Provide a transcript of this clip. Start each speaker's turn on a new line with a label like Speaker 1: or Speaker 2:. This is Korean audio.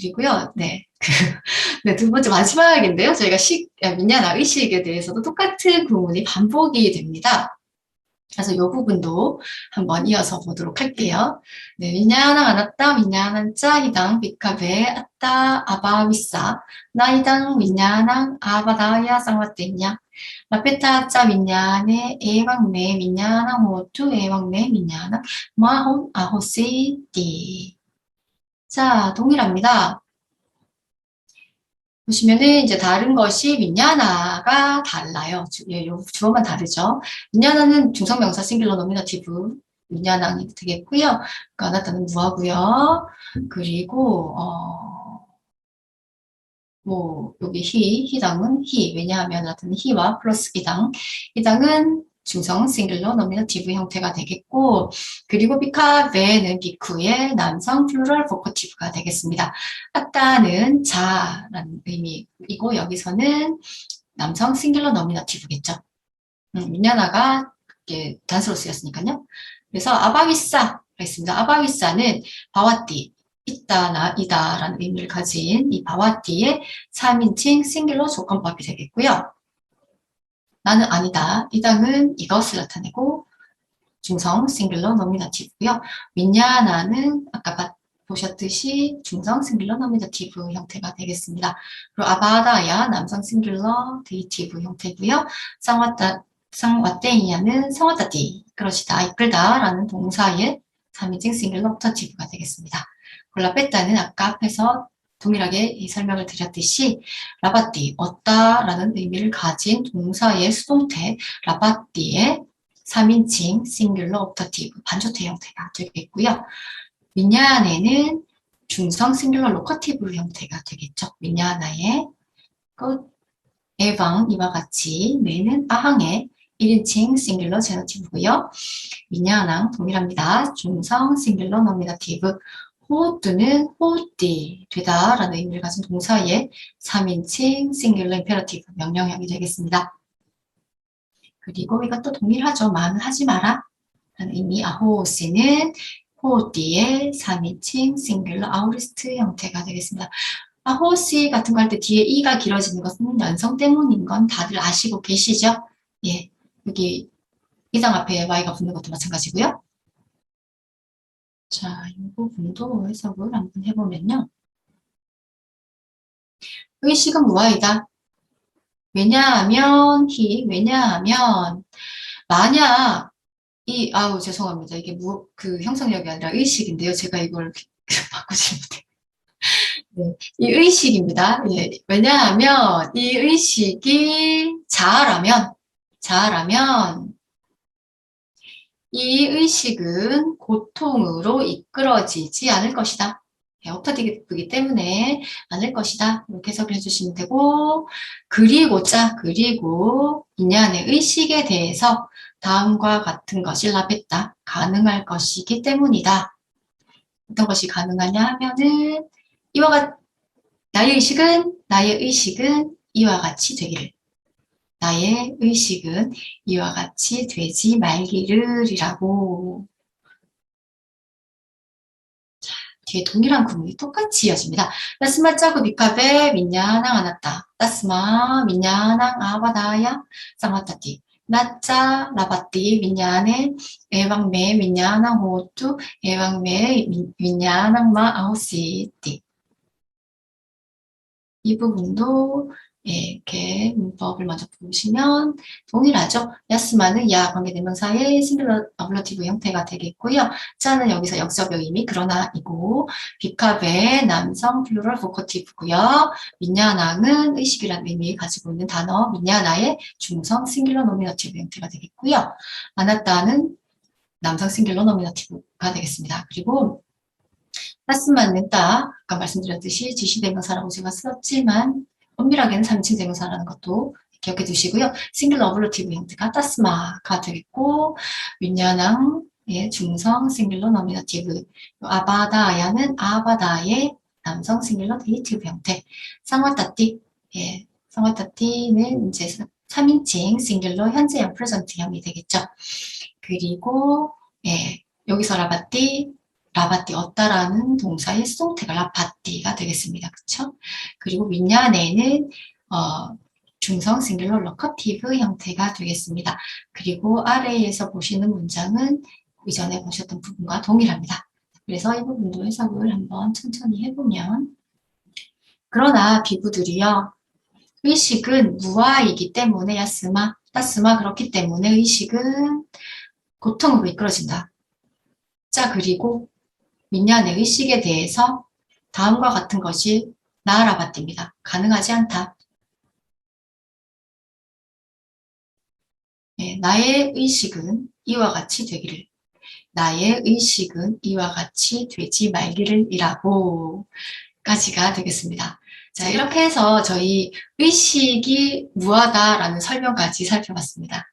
Speaker 1: 그리고요, 네. 그, 네, 두 번째 마지막인데요. 저희가 식, 민야 나 의식에 대해서도 똑같은 구문이 반복이 됩니다. 그래서 이 부분도 한번 이어서 보도록 할게요. 네, 민야나 안았다, 민야난 짜, 이당, 비카베, 아따, 아바, 위싸, 나이당, 민야낭, 아바다야, 쌍화떼냐, 라페타, 짜, 민야네, 에왕네, 민야나, 호투, 에왕네, 민야나, 마혼, 아호시, 띠. 자, 동일합니다. 보시면은 이제 다른 것이 민야나가 달라요. 주, 예, 요 주어만 다르죠. 민야나는 중성명사 싱글러 노미너티브 민야나이 되겠고요. 그 아나타는 무하고요. 그리고 어, 뭐 여기 히, 히당은 히 왜냐하면 나타는 히와 플러스 이당 이당은 중성 싱글러 노미너티브 형태가 되겠고 그리고 비카 베는 비쿠의 남성 플루럴 보커티브가 되겠습니다. 아따는 자라는 의미이고 여기서는 남성 싱글러 노미너티브겠죠. 음, 이게 단수로 쓰였으니까요. 그래서 아바위사가 있습니다. 아바위사는 바와띠 있다나 이다라는 의미를 가진 이 바와띠의 3인칭 싱글러 조건법이 되겠고요. 나는 아니다. 이 당은 이것을 나타내고 중성 싱글러 노미나티브고요. 윈야나는 아까 보셨듯이 중성 싱글러 노미나티브 형태가 되겠습니다. 그리고 아바다야 남성 싱글러 데이티브 형태고요. 쌍와따 쌍와떼이야는 성와따띠 그러시다 이끌다라는 동사의 3인칭 싱글러 옵터티브가 되겠습니다. 골라뺐다는 아까 앞에서 동일하게 설명을 드렸듯이 라바띠, 얻다라는 의미를 가진 동사의 수동태 라바띠의 3인칭 싱글러 옵터티브 반조태 형태가 되겠고요. 미냐네는 중성 싱글러 로커티브 형태가 되겠죠. 미냐나의 끝 에방 이와 같이 매는 아항의 1인칭 싱글러 제너티브고요. 미냐랑 동일합니다. 중성 싱글러 노미너티브 호뚜는 호띠 되다 라는 의미를 가진 동사의 3인칭 싱글러 임페러티브 명령형이 되겠습니다. 그리고 이것도 동일하죠. 말은 하지 마라 라는 의미 아호시는 호띠의 3인칭 싱글러 아우리스트 형태가 되겠습니다. 아호시 같은 거 할 때 뒤에 이가 길어지는 것은 연성 때문인 건 다들 아시고 계시죠? 예, 여기 이장 앞에 y가 붙는 것도 마찬가지고요. 자, 이 부분도 해석을 한번 해보면요. 의식은 무아이다. 왜냐하면 히 왜냐하면 만약 이 아우 죄송합니다. 이게 무, 그 형성력이 아니라 의식인데요. 제가 이걸 바꾸지 못해. 네, 이 의식입니다. 예, 왜냐하면 이 의식이 자아라면 자아라면 이 의식은 고통으로 이끌어지지 않을 것이다. 옵터디브기 때문에 않을 것이다. 이렇게 해석을 해주시면 되고 그리고 자 그리고 인연의 의식에 대해서 다음과 같은 것이 라베다 가능할 것이기 때문이다. 어떤 것이 가능하냐 하면은 이와 같 나의 의식은 나의 의식은 이와 같이 되기를 나의 의식은 이와 같이 되지 말기를이라고 자, 뒤에 동일한 구문이 똑같이 이어집니다. 따스마 짜고 비카베 민야낭 안았다. 따스마 민야낭 아바다야 쌍화타티. 나짜 라바띠 민야네 에왕메 민야낭 호투 에왕메 민야낭 마 아우시띠. 이 부분도 예, 문법을 먼저 보시면 동일하죠. 야스마는 야 관계대명사의 싱글러 어블러티브 형태가 되겠고요. 짜는 여기서 역적의 의미 그러나이고 비카베 남성 플루럴 보커티브고요. 민야낭은 의식이라는 의미 가지고 있는 단어 민야나의 중성 싱글러 노미너티브 형태가 되겠고요. 아나따는 남성 싱글러 노미너티브가 되겠습니다. 그리고 야스마는 따 아까 말씀드렸듯이 지시대명사라고 제가 썼지만 엄밀하게는 3인칭 대명사라는 것도 기억해 두시고요. 싱글 어블러티브 형태가 따스마가 되겠고 윈야낭의 중성 싱글러 노미너티브 아바다야는 아바다의 남성 싱글러 데이티브 형태 쌍화따띠 예, 쌍화따띠는 이제 3인칭 싱글러 현재형 프레젠트형이 되겠죠. 그리고 예, 여기서 라바띠 라바띠 얻다라는 동사의 수동태가 라바띠가 되겠습니다. 그쵸? 그리고 윗냐내는 어, 중성 싱글러 러커티브 형태가 되겠습니다. 그리고 아래에서 보시는 문장은 이전에 보셨던 부분과 동일합니다. 그래서 이 부분도 해석을 한번 천천히 해보면 그러나 비구들이요 의식은 무아이기 때문에 야스마 따스마 그렇기 때문에 의식은 고통으로 이끌어진다. 자 그리고 민냐의 의식에 대해서 다음과 같은 것이 나아라바띠입니다. 가능하지 않다. 네, 나의 의식은 이와 같이 되기를. 나의 의식은 이와 같이 되지 말기를 이라고 까지가 되겠습니다. 자, 이렇게 해서 저희 의식이 무하다라는 설명까지 살펴봤습니다.